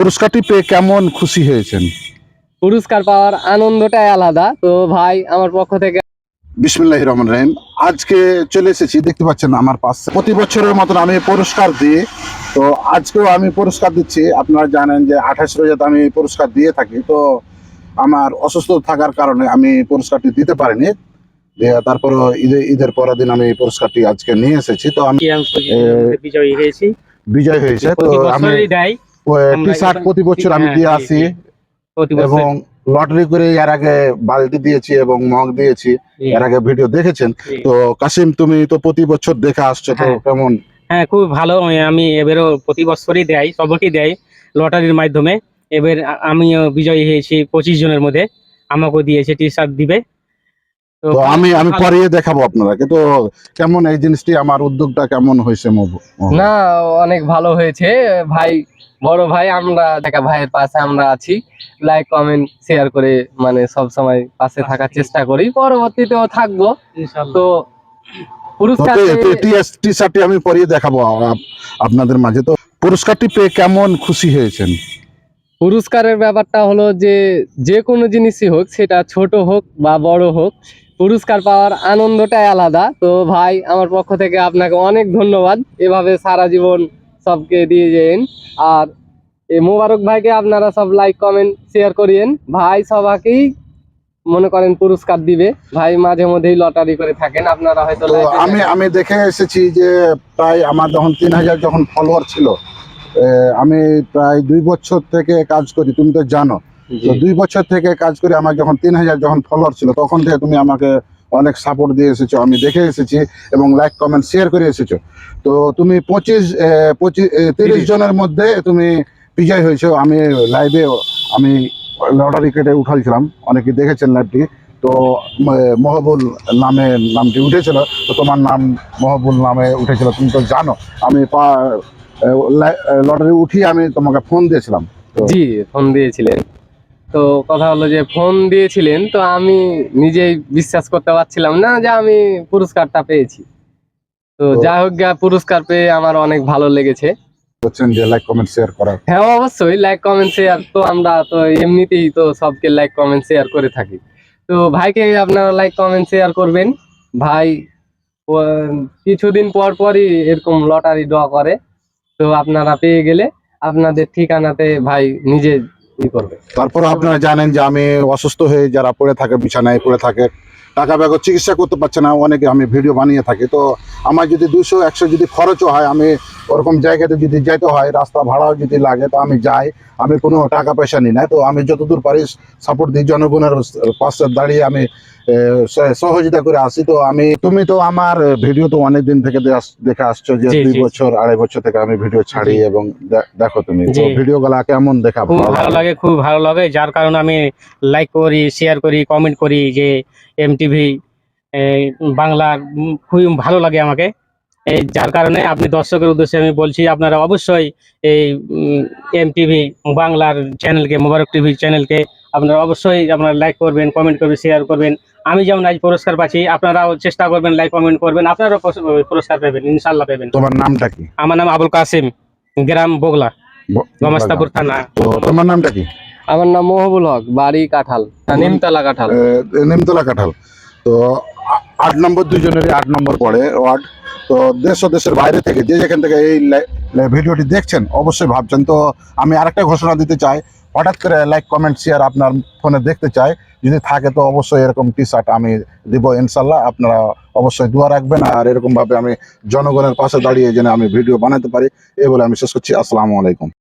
পুরস্কারটি পেয়ে কেমন খুশি হয়েছেন? পুরস্কার পাওয়ার আনন্দটাই আলাদা। তো ভাই আমার পক্ষ থেকে বিসমিল্লাহ রহমান রহিম। আজকে চলে এসেছি দেখতে পাচ্ছেন আমার পাশে। প্রতি বছরের মতন আমি পুরস্কার দিই। তো আজকেও আমি পুরস্কার দিচ্ছি। আপনারা জানেন যে আঠাশ রোজাতে আমি পুরস্কার দিয়ে থাকি। তো আমার অসুস্থ থাকার কারণে আমি পুরস্কারটি দিতে পারিনি। তারপর ঈদের ঈদের পরের দিন আমি পুরস্কারটি আজকে নিয়ে এসেছি। তো আমি বিজয়ী হয়েছি? বিজয় হয়েছে। তো আমি টি শার্ট প্রতি বছর আমি হ্যাঁ, দিয়ে আসি জি। প্রতি বছর। এবং লটারি করে এর আগে বালতি দিয়েছি এবং মগ দিয়েছি এর আগে ভিডিও দেখেছেন। তো কাসিম তুমি তো প্রতি বছর দেখে আসছো তো হ্যাঁ। কেমন? হ্যাঁ খুব ভালো। আমি এবারও প্রতি বছরই দেয় সবাইকে দেয় লটারির মাধ্যমে। এবার আমিও বিজয়ী হয়েছি পঁচিশ জনের মধ্যে। আমাকেও দিয়েছে টি শার্ট দিবে। তো তো আমি আমি পরিয়ে দেখাবো আপনারা কিন্তু কেমন এই জিনিসটি আমার উদ্যোগটা কেমন হয়েছে না অনেক ভালো হয়েছে। ভাই বড় ভাই আমরা দেখা ভাইয়ের পাশে আমরা আছি। লাইক কমেন্ট শেয়ার করে মানে সব সময় পাশে থাকার চেষ্টা করি। পরবর্তীতেও থাকব। তো পুরস্কার তো টি শার্টটি আমি পরিয়ে দেখাবো আপ- আপনাদের মাঝে। তো পুরস্কারটি পেয়ে কেমন খুশি হয়েছেন? পুরস্কারের ব্যাপারটা হলো যে যে কোনো জিনিসই হোক সেটা ছোট হোক বা বড় হোক পুরস্কার পাওয়ার আনন্দটাই আলাদা। তো ভাই আমার পক্ষ থেকে আপনাকে অনেক ধন্যবাদ। এভাবে সারা জীবন সবকে দিয়ে যেন। আর এই মোবারক ভাইকে আপনারা সব লাইক কমেন্ট শেয়ার করিয়েন। ভাই সবাকেই মনে করেন পুরস্কার দিবে। ভাই মাঝে মধ্যেই লটারি করে থাকেন। আপনারা হয়তো আমি আমি দেখে এসেছি যে প্রায় আমার যখন তিন হাজার যখন ফলোয়ার ছিল আমি প্রায় দুই বছর থেকে কাজ করি। তুমি তো জানো। তো দুই বছর থেকে কাজ করে আমার যখন তিন হাজার যখন ফলোয়ার ছিল তখন থেকে তুমি আমাকে অনেক সাপোর্ট দিয়ে এসেছ আমি দেখে এসেছি এবং লাইক কমেন্ট শেয়ার করে এসেছ। তো তুমি পঁচিশ পঁচিশ তিরিশ। জনের মধ্যে তুমি বিজয় হয়েছো। আমি লাইভে আমি লটারি কেটে উঠাইছিলাম অনেকে দেখেছেন লাইভটি তো মহবুল নামে নামটি উঠেছিল। তো তোমার নাম মহবুল নামে উঠেছিল তুমি তো জানো। আমি লটারি উঠিয়ে আমি তোমাকে ফোন দিয়েছিলাম। জি ফোন দিয়েছিলেন। তো কথা হলো যে ফোন দিয়েছিলেন তো আমি নিজেই বিশ্বাস করতে পারছিলাম না যে আমি পুরস্কারটা পেয়েছি। তো যাই হোক পুরস্কার পেয়ে আমার অনেক ভালো লেগেছে। বলছেন যে লাইক কমেন্ট শেয়ার করার। হ্যাঁ অবশ্যই লাইক কমেন্ট শেয়ার তো আমরা তো এমনিতেই তো সবকে লাইক কমেন্ট শেয়ার করে থাকি। তো ভাইকে আপনারা লাইক কমেন্ট শেয়ার করবেন। ভাই কিছুদিন পর পরই এরকম লটারি ড্র করে। তো আপনারা পেয়ে গেলে আপনাদের ঠিকানাতে ভাই নিজে তারপর আপনারা জানেন যে আমি অসুস্থ হয়ে যারা পড়ে থাকে, বিছানায় পড়ে থাকে, টাকা ব্যাগ চিকিৎসা করতে পারছে না, অনেকে আমি ভিডিও বানিয়ে থাকি। তো আমার যদি দুশো একশো যদি খরচও হয়, আমি ওরকম জায়গাতে যদি যেতে হয় রাস্তা ভাড়াও যদি লাগে তো আমি যাই। আমি কোনো টাকা পয়সা নিই না তো আমি যতদূর পারি সাপোর্ট দিই জনগণের পাশে দাঁড়িয়ে আমি সহযোগিতা করে আসি। তো আমি তুমি তো আমার ভিডিও তো অনেক দিন থেকে দেখে আসছো যে দুই বছর আড়াই বছর থেকে আমি ভিডিও ছাড়ি এবং দেখো তুমি। ভিডিও গুলা কেমন দেখা? ভালো লাগে? খুব ভালো লাগে যার কারণে আমি লাইক করি শেয়ার করি কমেন্ট করি যে এম টিভি বাংলা খুবই ভালো লাগে আমাকে। এই যার কারণে আপনি দর্শকের উদ্দেশ্যে আমি বলছি আপনারা অবশ্যই এই এম টিভি বাংলার চ্যানেলকে মোবারক টিভি চ্যানেলকে আপনারা অবশ্যই আপনারা লাইক করবেন কমেন্ট করবেন শেয়ার করবেন। আমি যেমন আজ পুরস্কার পাচ্ছি আপনারাও চেষ্টা করবেন লাইক কমেন্ট করবেন আপনারাও পুরস্কার পাবেন ইনশাল্লাহ পাবেন। তোমার নামটা কি? আমার নাম আবুল কাসিম গ্রাম বগলা গমাস্তাপুর থানা। তোমার নামটা কি? আমার নাম মহবুল হক বাড়ি কাঁঠাল নিমতলা কাঁঠাল। নিমতলা কাঁঠাল। তো আট নম্বর দুজনের আট নম্বর পড়ে ওয়ার্ড তো দেশ ও দেশের বাইরে থেকে যে যেখান থেকে এই ভিডিওটি দেখছেন, অবশ্যই ভাবছেন। তো আমি আরেকটা ঘোষণা দিতে চাই। হঠাৎ করে লাইক কমেন্ট শেয়ার আপনার ফোনে দেখতে চাই। যদি থাকে তো অবশ্যই এরকম টি শার্ট আমি দিব ইনশাল্লাহ আপনারা অবশ্যই দোয়া রাখবেন আর এরকমভাবে আমি জনগণের পাশে দাঁড়িয়ে যেন আমি ভিডিও বানাতে পারি। এই বলে আমি শেষ করছি। আসসালামু আলাইকুম।